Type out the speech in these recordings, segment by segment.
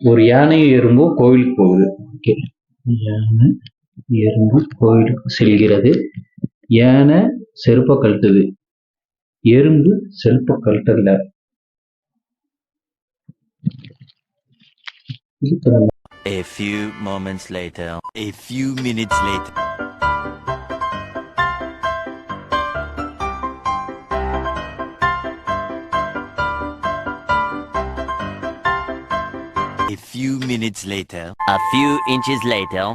ஒரு யானையும் எறும்பும் கோவிலுக்கு போகுது ஓகே யானை எறும்பும் கோவிலுக்கு செல்கிறது யானை செருப்பை கழட்டுது எறும்பு செருப்பை பாருங்க. A few moments later. A few minutes later. A few minutes later. A few inches later.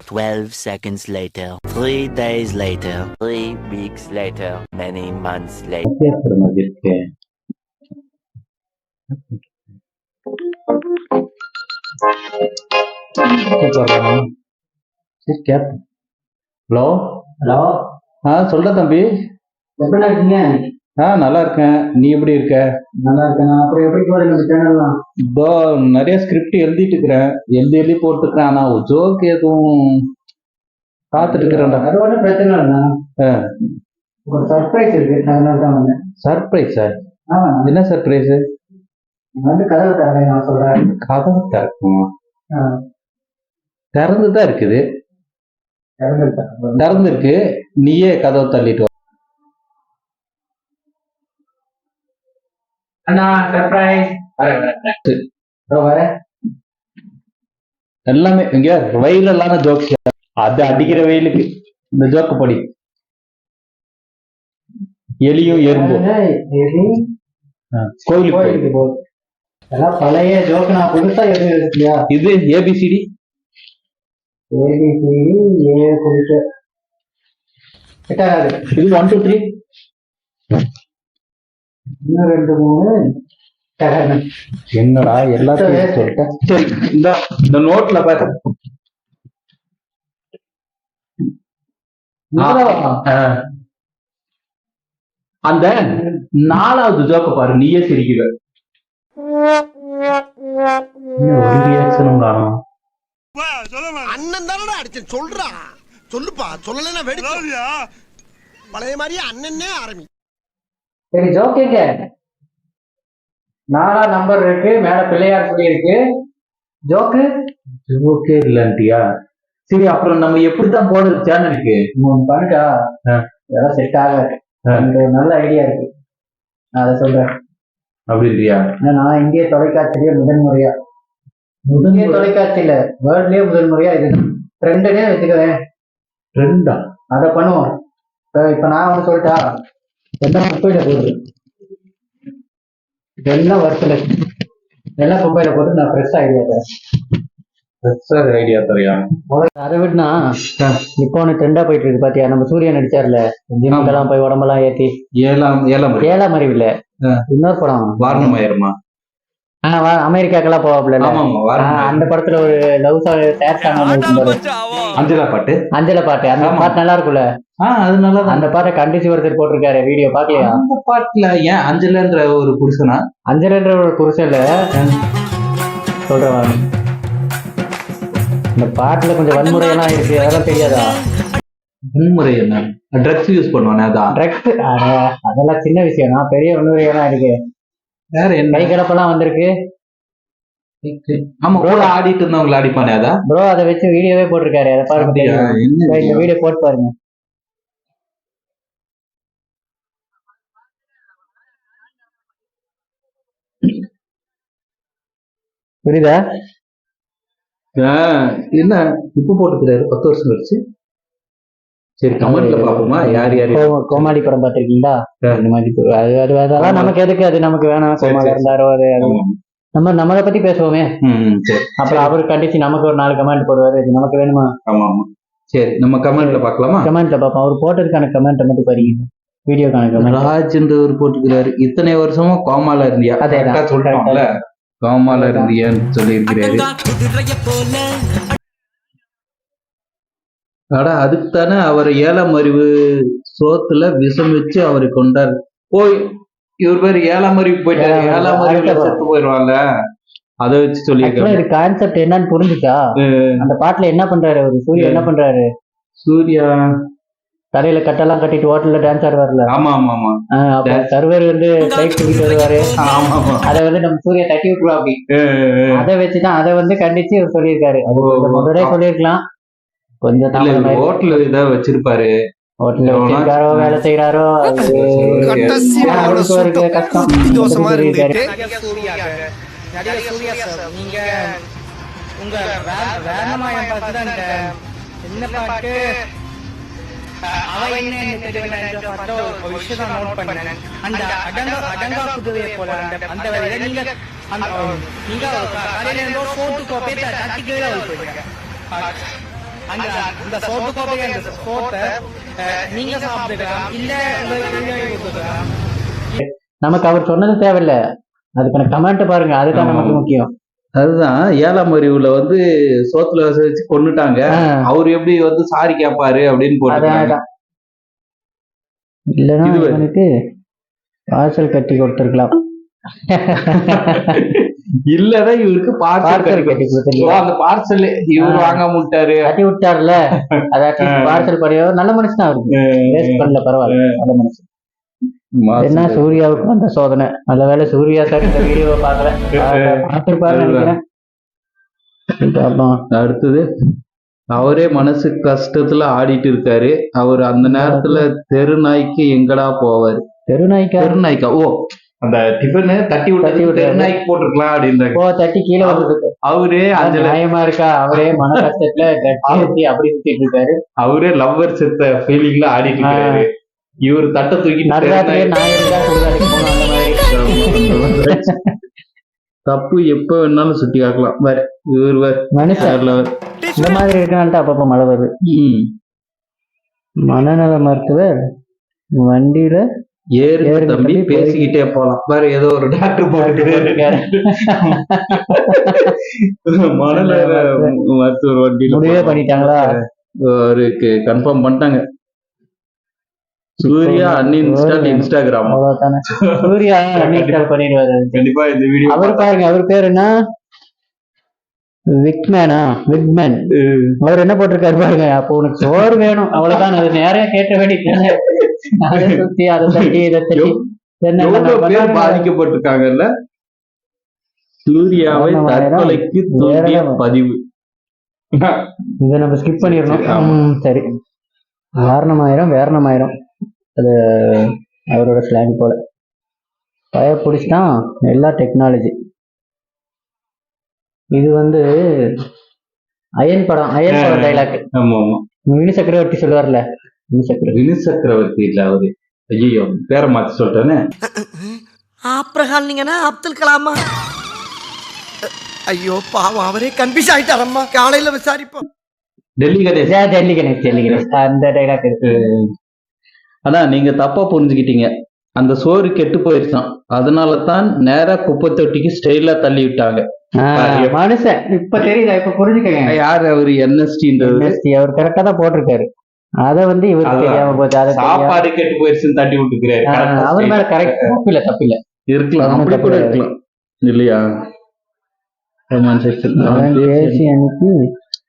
12 seconds later. 3 days later. 3 weeks later. Many months later. வித்தியாசம் மாதிரி இருக்கு கூப்பிடுறான். சரி கேட்போம் ஹலோ ஹலோ ஆ சொல்ற தம்பி எப்படி இருக்கீங்க ஆ நல்லா இருக்கேன். நீ எப்படி இருக்க? நல்லா இருக்கேன். அப்புறம் எப்படி போகுது நம்ம சேனல்லாம் இதோ நிறைய ஸ்கிரிப்ட் எழுதிட்டு இருக்கிறேன். எழுதி எழுதி போட்டுக்கிறேன் ஆனா ஜோக் எதுவும் பார்த்துட்டு இருக்கிறேன்டா. அது ஒன்றும் பிரச்சனை இல்லைண்ணா ஆ. ஒரு சர்ப்ரைஸ் இருக்கு. அதனால தான் வந்தேன். சர்ப்ரைஸா ஆமா. என்ன சர்ப்ரைஸ் வந்து கதவு தரேன் நான் சொல்றேன். கதவு திறக்குமா? ஆ, திறந்து தான் இருக்குது. திறந்து இருக்கு நீயே கதவை தள்ளிட்டு அண்ணா சர்ப்ரைஸ் எல்லாமே இங்க வெயிலான ஜோக்ஸ் அது அடிக்கிற வெயிலுக்கு. இந்த ஜோக்கு படி. எலியும் எறும்பும் கோயிலுக்கு போகுது. எல்லாம் பழைய ஜோக்கு நான் புதுசா எதுவும் இது ஏபிசிடி ஏபிசிடி ஏ எட்டாவது. இது ஒன் டூ த்ரீ இன்னும் ரெண்டு மூணு. என்னடா எல்லாத்தையும் சொல்லிட்டேன் சரி இந்த இந்த நோட்ல பாரு. அந்த நாலாவது ஜோக்க பாரு நீயே சிரிக்கிற. ஒரு ரியாக்ஷனும் காணும். அண்ணன் தானடா அடிச்சேன் சொல்றா. சொல்லுப்பா சொல்லலைன்னா வெடிச்சு பழைய மாதிரியே அண்ணனே ஆரம்பி சரி ஜோக்கிங்க நாலா நம்பர் இருக்கு மேல பிள்ளையார் சொல்லி இருக்கு ஜோக்கு ஓகே இல்லன்ட்டியா? சரி அப்புறம் நம்ம எப்படித்தான் போடுறது சேனலுக்கு ஆ. இதெல்லாம் செட் ஆகாது ஆ. எனக்கு ஒரு நல்ல ஐடியா இருக்கு. நான் அதை சொல்றேன். அப்படின்றியா நான் இந்திய தொலைக்காட்சியிலேயே முதன் முறையா இந்திய தொலைக்காட்சியில வேர்ல்ட்லயே முதல் முறையா இது ட்ரெண்டுனே வச்சுக்கிறேன். ரெண்டா அதை பண்ணுவோம். இப்ப இப்ப நான் வந்து சொல்லிட்டா எல்லாம் குப்பையில போடுது எல்லாம் வருஷத்துல எல்லாம் குப்பையில போட்டு நான் ஃப்ரெஷ் ஐடியா தரேன். ஐடியா தரையா முதல்ல அதை விட்டுனா இப்போ ஒன்று ட்ரெண்டா போயிட்டு இருக்கு பாத்தியா? நம்ம சூரியன் நடிச்சார்ல ஜிம்முக்கெல்லாம் போய் உடம்பெல்லாம் ஏத்தி. ஏழாம் ஏழாம் அறிவு. ஏழாம் அறிவில்ல ஆ. இன்னொரு படம். வாரணமாயிரமா ஆ, வா- அமெரிக்காக்கெல்லாம் போவாப்ல அந்த படத்துல ஒரு லவ் அஞ்சலா பாட்டு? அஞ்சல பாட்டு அந்த. பாட்டு நல்லா இருக்கும்ல ஆ அது நல்லாதான். அந்த பாட்டை கண்டிச்சு ஒருத்தர் போட்டிருக்காரு வீடியோ பாக்கலையா? அந்த பாட்டுல ஏன் அஞ்சலன்ற ஒரு புருஷனா? அஞ்சலன்ற ஒரு புருஷன்ல? சொல்றேன் இந்த பாட்டுல கொஞ்சம் வன்முறையெல்லாம் இருக்கு அதெல்லாம் தெரியாதா? வன்முறை என்ன? ட்ரக்ஸ் யூஸ் பண்ணுவானே அதான். ட்ரக்ஸ் அதெல்லாம் சின்ன விஷயம் பெரிய வன்முறையெல்லாம் இருக்கு. வேற என்ன? கை கலப்பெல்லாம் வந்திருக்கு ஆமா கூட ஆடிட்டு இருந்தவங்களை அடிப்பானே அதான் ப்ரோ அதை வச்சு வீடியோவே போட்டிருக்காரு. அதை பாருங்க இந்த? வீடியோ போட்டு பாருங்க. புரியுதா? ஆ, என்ன? இப்ப போட்டுக்கிறாரு பத்து வருஷம் கழிச்சு. சரி கமெண்ட்ல பாப்போமா யார் யார் கோ- கோமாளி படம் பார்த்திருக்கீங்களா? ஆ. அந்த மாதிரி அது அது அதெல்லாம் நமக்கு எதுக்கு? அது நமக்கு வேணாம். கோமாளி. இருந்தாரோ அது. அது-. நம்ம நம்மளை பத்தி பேசுவோமே. அப்புறம் அவரு கண்டிச்சு நமக்கு ஒரு நாலு கமெண்ட் போடுவாரு. இது நமக்கு வேணுமா? ஆமா ஆமா. சரி நம்ம கமெண்ட்ல பாக்கலாமா கமெண்ட்ல பார்ப்போம். அவர் போட்டதுக்கான கமெண்ட் மட்டும் பாருங்க. வீடியோக்கான கமெண்ட். ராஜ் ஒரு போட்டுக்கிறாரு. இத்தனை வருஷமா கோமால இருந்தியா. கரெக்டா சொல்லிட்டோம்ல. கோமால இருந்தியான்னு சொல்லியிருக்கிறாரு. அடா அதுக்கு தானே அவர் ஏழாம் அறிவு சோத்துல விஷம் வச்சு அவரை கொண்டாரு. போய் இவர் பேர் ஏழாம் அறிவு போயிட்டாரு. ஏழாம் அறிவு. ஏழாம் அறிவுல செத்து போயிடுவாங்க அதை வச்சு இது கான்செப்ட் என்னன்னு புரிஞ்சுச்சா? அந்த பாட்டுல என்ன பண்றாரு அவரு? சூர்யா என்ன பண்றாரு? சூர்யா. தலையில கட்டெல்லாம் கட்டிட்டு ஹோட்டல்ல டான்ஸ் ஆடுவார்ல? ஆமா ஆமா ஆமா. ஆஹ் அப்ப. சர்வர் வந்து பைக் தூக்கிட்டு வருவாரு. ஆமா ஆமா. அதை வந்து நம்ம சூர்யா தட்டி விட்டுருவா அப்படி. அதை வச்சுதான் அதை வந்து கண்டிச்சு சொல்லியிருக்காரு. அது முதலே சொல்லியிருக்கலாம். கொஞ்சம் ஹோட்டல் ஏதாவது வச்சிருப்பாரு. ஹோட்டல்ல வச்சிருக்காரோ வேலை செய்யறாரோ கஷ்டம். நீங்க உங்க வே- வேணமாயம் பார்த்துதான் என்ன பாட்டு. அஹ், அவ என்ன என்ன தெரியல என்ற பாட்டோ ஒரு விஷயம் நான் நோட் பண்ணேன். அந்த அடங்கா அடங்கா குதிரையை போல அந்த அந்த நீங்க அந்த நீங்க இருந்தோ கோப்பையை அந்த இந்த சோட்டு கோப்பையை அந்த அஹ், நீங்க சாப்பிட்டுக்கலாம். இல்ல நமக்கு அவர் சொன்னது தேவையில்ல. அதுக்கான கமெண்ட் பாருங்க. அதுதான் நமக்கு. முக்கியம். அதுதான் ஏழாம் அறிவுல வந்து சோத்துல வச வச்சு கொன்னுட்டாங்க. ஆ, அவர் எப்படி வந்து சாரி கேட்பாரு அப்படின்னு. இல்லைன்னா. இவனுக்கு வாசல் கட்டி கொடுத்துருக்கலாம். இல்லதான் இவருக்கு பார்சல் அந்த பார்சல் இவர். வாங்காம விட்டாரு கட்டி விட்டார்ல? அதாச்சும். பார்சல் படியோ நல்ல மனுஷன் அவருக்கு வேஸ்ட் பண்ணல பரவாயில்ல. நல்ல மனுஷன். என்ன சூர்யாவுக்கு வந்த சோதனை? நல்ல வேளை சூர்யா சார் இந்த வீடியோவை பார்க்கல. பார்த்துருப்பாரு நினைக்கிறேன். அடுத்தது அவரே மனசு கஷ்டத்துல ஆடிட்டு இருக்காரு. அவர் அந்த நேரத்துல தெரு நாய்க்கு எங்கடா போவாரு? தெருநாய்க்கா தெரு நாய்க்கா? ஓ அந்த டிஃபனு தட்டி விட்டு நாய்க்கு போட்டிருக்கலாம் அப்படின்றாங்க போ தட்டி கீழே வந்ததுக்கு அவரே அது அஞ்சல நியாயமா இருக்கா? அவரே மன கஷ்டத்துல அப்படி சுத்திட்டு இருக்காரு. அவரே லவ்வர் செத்த ஃபீலிங்ல ஆடிட்டு இருக்காரு. இவர் தட்டை அந்த மாதிரி. தப்பு எப்ப வேணாலும் சுட்டி காக்கலாம். வேற இவர் வேற மனுஷன். இந்த மாதிரி இருக்கனால தான் அப்பப்போ மழை வருது. ம். மனநல மருத்துவர் வண்டியில ஏறுங்க தம்பி பேசிக்கிட்டே போலாம். வேற ஏதோ ஒரு டாக்டர் போட்டுருக்காரு மணல மருத்துவர் வண்டியில. பண்ணிட்டாங்களா? அவருக்கு கன்ஃபார்ம் பண்ணிட்டாங்க. Suriya uninstall Instagram. Suriya uninstall பண்ணிடுவாரு. கண்டிப்பா இந்த வீடியோ அவர் பாருங்க அவர் பேர் என்ன? விக்மேனா? விக்மேன். அவர் என்ன போட்டிருக்காரு பாருங்க அப்போ உனக்கு சோறு வேணும். அவ்வளவுதான் அது நேரா கேட்ட வேண்டியது அதை சுத்தி அதை தட்டி இதை பாதிக்கப்பட்டிருக்காங்கல்ல? சூர்யாவை தற்கொலைக்கு தூண்டிய. பதிவு. இதை நம்ம ஸ்கிப் பண்ணிடணும். சரி வாரணமாயிரம் வேரணமாயிரம். அது அவரோட ஸ்லாங் போல. பய பிடிச்சிட்டான். எல்லா டெக்னாலஜி இது வந்து அயன் படம் அயன் படம் டைலாக் ஆமா ஆமா வினு சக்கரவர்த்தி சொல்லுவார்ல வினு சக்கரவர்த்தி. வினு சக்கரவர்த்தி இல்ல அவரு. ஐயோ பேரை மாத்தி சொல்லிட்டேனே. ஆப்ரஹால் நீங்கன்னா அப்துல் கலாமா? ஐயோ பாவம் அவரே கன்ஃபியூஸ் ஆயிட்டாரம்மா. காலையில விசாரிப்போம். டெல்லி கணேஷ் டெல்லி கணேஷ் டெல்லி கணேஷ். அந்த டைலாக் இருக்கு ஆனா நீங்க தப்பா புரிஞ்சுக்கிட்டீங்க. அந்த சோறு கெட்டு போயிருச்சான் அதனால தான் நேரா குப்பை தொட்டிக்கு ஸ்டைலா தள்ளி விட்டாங்க. மனுஷன். இப்ப தெரியுதா? இப்ப புரிஞ்சுக்கங்க. யார் அவரு? MST அவர் கரெக்டா தான் போட்டிருக்காரு. அத வந்து இவருக்கு அதான். தெரியாம போச்சு. அதை சாப்பாடு கெட்டு போயிருச்சுன்னு தட்டி விட்டுக்கிறாரு அவர் மேல கரெக்ட் தப்பில்ல தப்பில்ல. இருக்கலாம். அவனும் அப்படி கூட தப்பு இருக்கலாம். இல்லையா? ரொமான்ஸ் அனுப்பி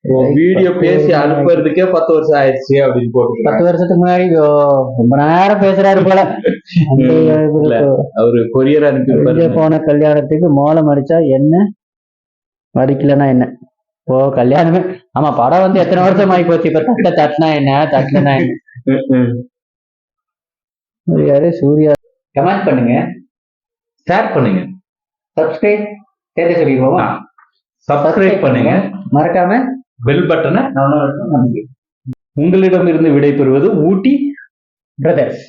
வீடியோ பேசி அனுப்புறதுக்கே பத்து வருஷம் ஆயிடுச்சு அப்படின்னு போட்டுருக்காங்க. பத்து வருஷத்துக்கு முன்னாடி ரொம்ப நேரம் பேசுறாரு போல. அவரு கொரியர் அனுப்பி போன கல்யாணத்துக்கு மோளம் அடிச்சா என்ன? அடிக்கலன்னா என்ன? ஓ கல்யாணமே. ஆமா படம் வந்து எத்தனை வருஷம் ஆகி போச்சு? இப்ப தட்ட தட்டினா என்ன? தட்டினா என்ன? யாரு? சூர்யா. கமெண்ட் பண்ணுங்க. ஷேர் பண்ணுங்க. சப்ஸ்கிரைப் சேர்த்து சொல்லிடுவோமா சப்ஸ்கிரைப் பண்ணுங்க. மறக்காம பெல் பட்டனை நன்றி உங்களிடமிருந்து விடைபெறுவது ஊட்டி பிரதர்ஸ்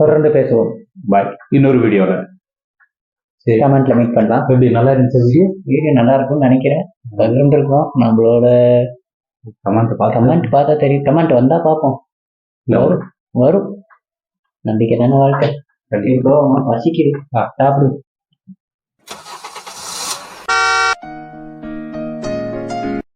தொடர்ந்து பேசுவோம். பாய் இன்னொரு வீடியோல சரி. கமெண்ட்ல மீட் பண்ணலாம். எப்படி நல்லா இருந்துச்சு வீடியோ வீடியோ நல்லா இருக்கும்னு நினைக்கிறேன். பகிர்ந்துருக்கோம் நம்மளோட கமெண்ட் பார்த்தா கமெண்ட் பார்த்தா தெரியும். கமெண்ட் வந்தா பார்ப்போம். வரும். வரும். நம்பிக்கை தானே வாழ்க்கை இப்போ வசிக்குது. சாப்பிடு.